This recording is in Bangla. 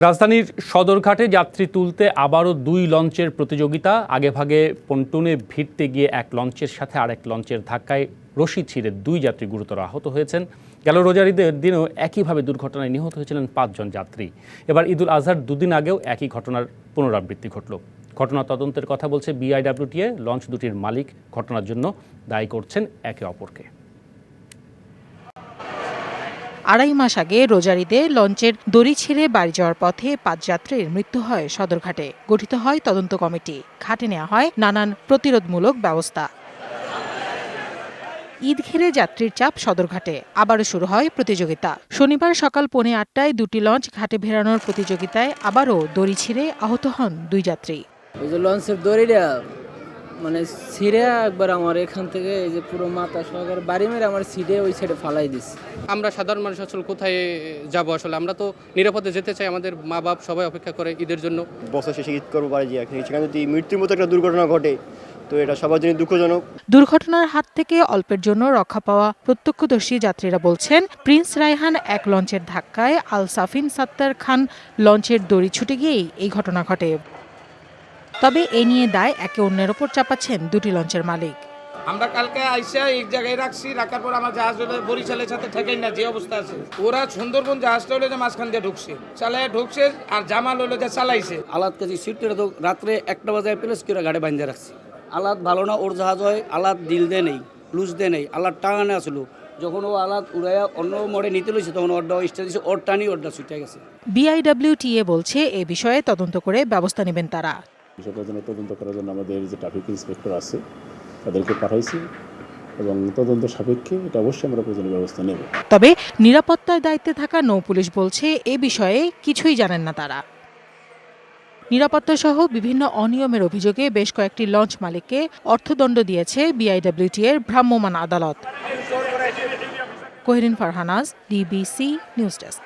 রাজধানীর সদরঘাটে যাত্রী তুলতে আবারও দুই লঞ্চের প্রতিযোগিতা। আগেভাগে পন্টুনে ভিড়তে গিয়ে এক লঞ্চের সাথে আরেক লঞ্চের ধাক্কায় রশি ছিঁড়ে দুই যাত্রী গুরুতর আহত হয়েছেন। গেল রোজারিদের দিনেও একইভাবে দুর্ঘটনায় নিহত হয়েছিলেন পাঁচজন যাত্রী। এবার ঈদুল আজহার দুদিন আগেও একই ঘটনার পুনরাবৃত্তি ঘটল। ঘটনা তদন্তের কথা বলছে বিআইডব্লিউটিএ। লঞ্চ দুটির মালিক ঘটনার জন্য দায়ী করছেন একে অপরকে। আড়াই মাস আগে রোজারিতে লঞ্চের দড়ি ছেড়ে বাড়ি যাওয়ার পথে পাঁচ যাত্রীর মৃত্যু হয় সদরঘাটে। গঠিত হয় তদন্ত কমিটি। ঘাটে নেওয়া হয় নানান প্রতিরোধমূলক ব্যবস্থা। ঈদ ঘিরে যাত্রীর চাপ সদরঘাটে। আবারও শুরু হয় প্রতিযোগিতা। শনিবার সকাল পৌনে আটটায় দুটি লঞ্চ ঘাটে ভেড়ানোর প্রতিযোগিতায় আবারও দড়ি ছিঁড়ে আহত হন দুই যাত্রী। লঞ্চের দড়িটা মানে ছিঁড়ে একবার আমার এখান থেকে এই যে পুরো মাথা সহকারে বাড়ি মেরে আমার সিটে ওই সাইডে ফালাই দিছে। আমরা সাধারণ মানুষ আসলে কোথায় যাব আসলে? আমরা তো নিরাপদে যেতে চাই আমাদের মা বাপ সবাই অপেক্ষা করে ঈদের জন্য। বছর শেষে ঈদ করব বাড়ি গিয়ে সেখানে যদি মৃত্যুর মতো একটা দুর্ঘটনা ঘটে তো এটা সবার জন্য দুঃখজনক। দুর্ঘটনার হাত থেকে অল্পের জন্য রক্ষা পাওয়া প্রত্যক্ষদর্শী যাত্রীরা বলছেন প্রিন্স রায়হান এক লঞ্চের ধাক্কায় আল সাফিন সাত্তার খান লঞ্চের দড়ি ছুটে গিয়েই এই ঘটনা ঘটে। তবে এ নিয়ে দায় একে অন্যের ওপর চাপাচ্ছেন দুটি লঞ্চের মালিক। আমরা কালকে আইসা এক জায়গায় রাখছি রাখার পর আমার জাহাজ হলে বরিশালের সাথে ঠেকেই না যে অবস্থা আছে। ওরা সুন্দরবন জাহাজটা হলে যে মাঝখান দিয়ে ঢুকছে। চালায় ঢুকছে আর জামাল হলো যে চালাইছে। আলাদ কাছে সিটটা তো রাত্রে একটা বাজায় প্লেস করে গাড়ি বাঁধে রাখছি। আলাদ ভালো না ওর জাহাজ হয় আলাদ দিল দে নেই লুজ দে নেই আলাদ টাঙানে আসলো। যখন ও আলাদ উড়াইয়া অন্য মোড়ে নিতে লইছে তখন ওরটা স্টা দিছে ওর টানি ওরটা ছুটে গেছে। বিআইডব্লিউটিএ বলছে এ বিষয়ে তদন্ত করে ব্যবস্থা নেবেন তারা। বিষয়টার জন্য তদন্ত করার জন্য আমাদের যে ট্রাফিক ইন্সপেক্টর আছে, তাদেরকে পাঠাইছি এবং তদন্ত সাপেক্ষে এটা অবশ্যই আমরা প্রয়োজনীয় ব্যবস্থা নেব। তবে নিরাপত্তার দায়িত্বে থাকা নৌ পুলিশ বলছে, এ বিষয়ে কিছুই জানেন না তারা। নিরাপত্তা সহ বিভিন্ন অনিয়মের অভিযোগে বেশ কয়েকটি লঞ্চ মালিককে অর্থদণ্ড দিয়েছে বিআইডব্লিউটি এর ভ্রাম্যমাণ আদালত। Kohrin Farhanaz DBC news desk